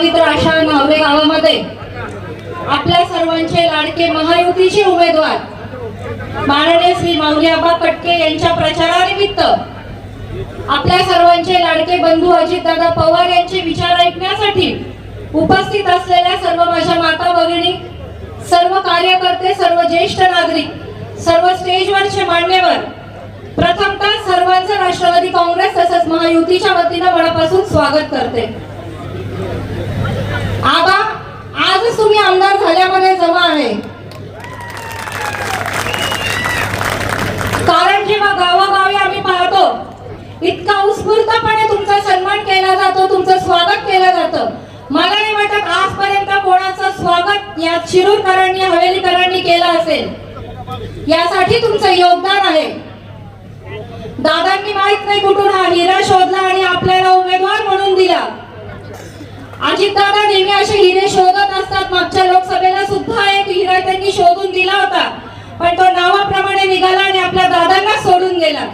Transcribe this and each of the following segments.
पवित्र अशा नावरे गावामध्ये आपल्या सर्वांचे लाडके महायुतीचे उमेदवार माननीय श्री माऊली आबा कटके यांच्या प्रचारानिमित्त आपल्या सर्वांचे लाडके बंधू अजितदादा पवार यांचे विचार ऐकण्यासाठी उपस्थित असलेल्या सर्व माझ्या माता भगिनी सर्व कार्यकर्ते सर्व ज्येष्ठ नागरिक सर्व स्टेजवरचे मान्यवर प्रथमतः सर्वांचं राष्ट्रवादी काँग्रेस तसंच महायुतीच्या वतीनं मनापासून स्वागत करते. आबा आजच तुम्ही आमदार झाल्यामध्ये जमा आहे. कारण जेव्हा गावागावी आम्ही पाहतो इतका उत्स्फूर्तपणे तुमचा सन्मान केला जातो तुमचं स्वागत केलं जातं. मला नाही वाटत आजपर्यंत कोणाचं स्वागत या शिरूरकरांनी हवेलीकरांनी केलं असेल. यासाठी तुमचं योगदान आहे. दादांनी माहीत नाही कुठून हा हिरा शोधला आणि आपल्याला उमेदवार म्हणून दिला वर्ष हिरे शोधत असतात. मागच्या लोकसभेला सुद्धा एक हिरा त्यांनी शोधून दिला होता. पण तो नावाप्रमाणे निघाला आणि आपल्या दादांना सोडून गेला.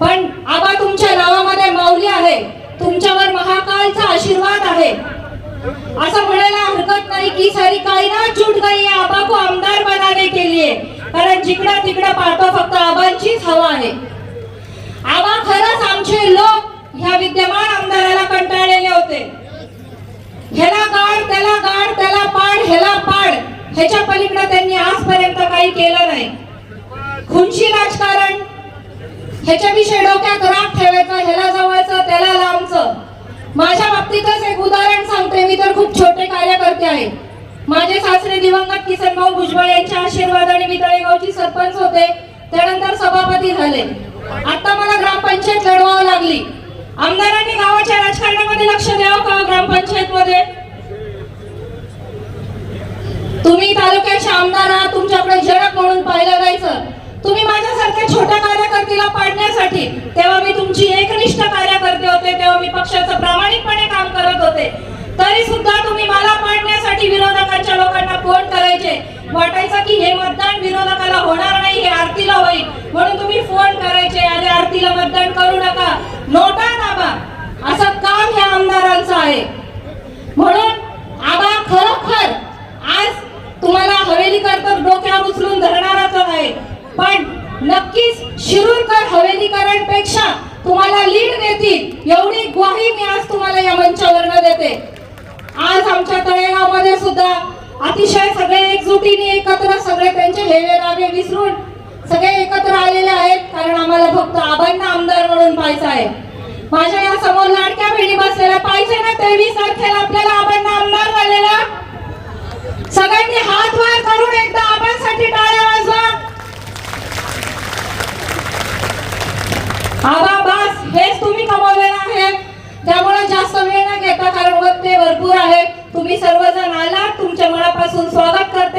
पण आबा तुमच्या नावामध्ये माऊली आहे. तुमच्यावर महाकालचा आशीर्वाद आहे. असं म्हणायला हरकत नाही की सारी काही ना गई है आबा को आमदार बनाने के लिए. कारण जिकडं तिकडं पाहतो फक्त आबांचीच हवा आहे. आबा खरंच आमचे लोक. ह्या विद्यमान आमदाराला कंटाळ होते ह्याला गाड त्याला गाड त्याला पाड ह्याला पाड ह्याच्या पलीकडे त्यांनी आजपर्यंत काही केलं नाही. खुनशी राजकारण ह्याच्याविषयी डोक्यात राग ठेवायचं ह्याला जवळचं त्याला लांबचं. माझ्या बाबतीतच एक उदाहरण सांगते मी तर खूप छोटे कार्यकर्ते आहे. माझे सासरे दिवंगत किसन भाऊ भुजबळ यांच्या आशीर्वादाने मी तळेगावची सरपंच होते त्यानंतर सभापती झाले. आता मला ग्रामपंचायत लढवावं लागली. तुम्ही तालुक्याचे आमदार आहात तुमच्याकडे जनक म्हणून पाहिलं जायचं. तुम्ही माझ्यासारख्या छोट्या कार्यकर्तीला पाडण्यासाठी तेव्हा मी तुमची एकनिष्ठ कार्यकर्ते होते तेव्हा मी पक्षाचं प्रामाणिकपणे काम करत होते. तरी सुद्धा तुम्ही मला पाडण्यासाठी विरोधकांच्या लोकांना फोन करायचे. वाटायचं की हे मतदान विरोधकाला होणार नाही हे आरतीला होईल. म्हणून तुम्ही फोन करायचे अरे आरतीला मतदान करू नका. नोटा दाबा. असं काम ह्या आमदारांचं आहे. म्हणून आबा खरोखर आज तुम्हाला हवेलीकर तर डोक्यावर उचलून धरणारच आहे पण नक्कीच शिरूरकर हवेलीकरांपेक्षा तुम्हाला लीड देतील. एवढी ग्वाही मी आज तुम्हाला या मंचावरनं देते. आज आमच्या तळेगावमध्ये सुद्धा अतिशय सगळे एकजुटीने एकत्र सगळे त्यांचे हेवे रावे विसरून सगळे एकत्र आलेले आहेत कारण आम्हाला फक्त आबांना आमदार म्हणून पाहायचं आहे. माझ्या या समोर लाडक्या बहिणी बसलेल्या पाहिजे ना तेवीस तारखेला आपल्याला तुम्ही सर्वजण आला तुमच्या मनापासून स्वागत करतो.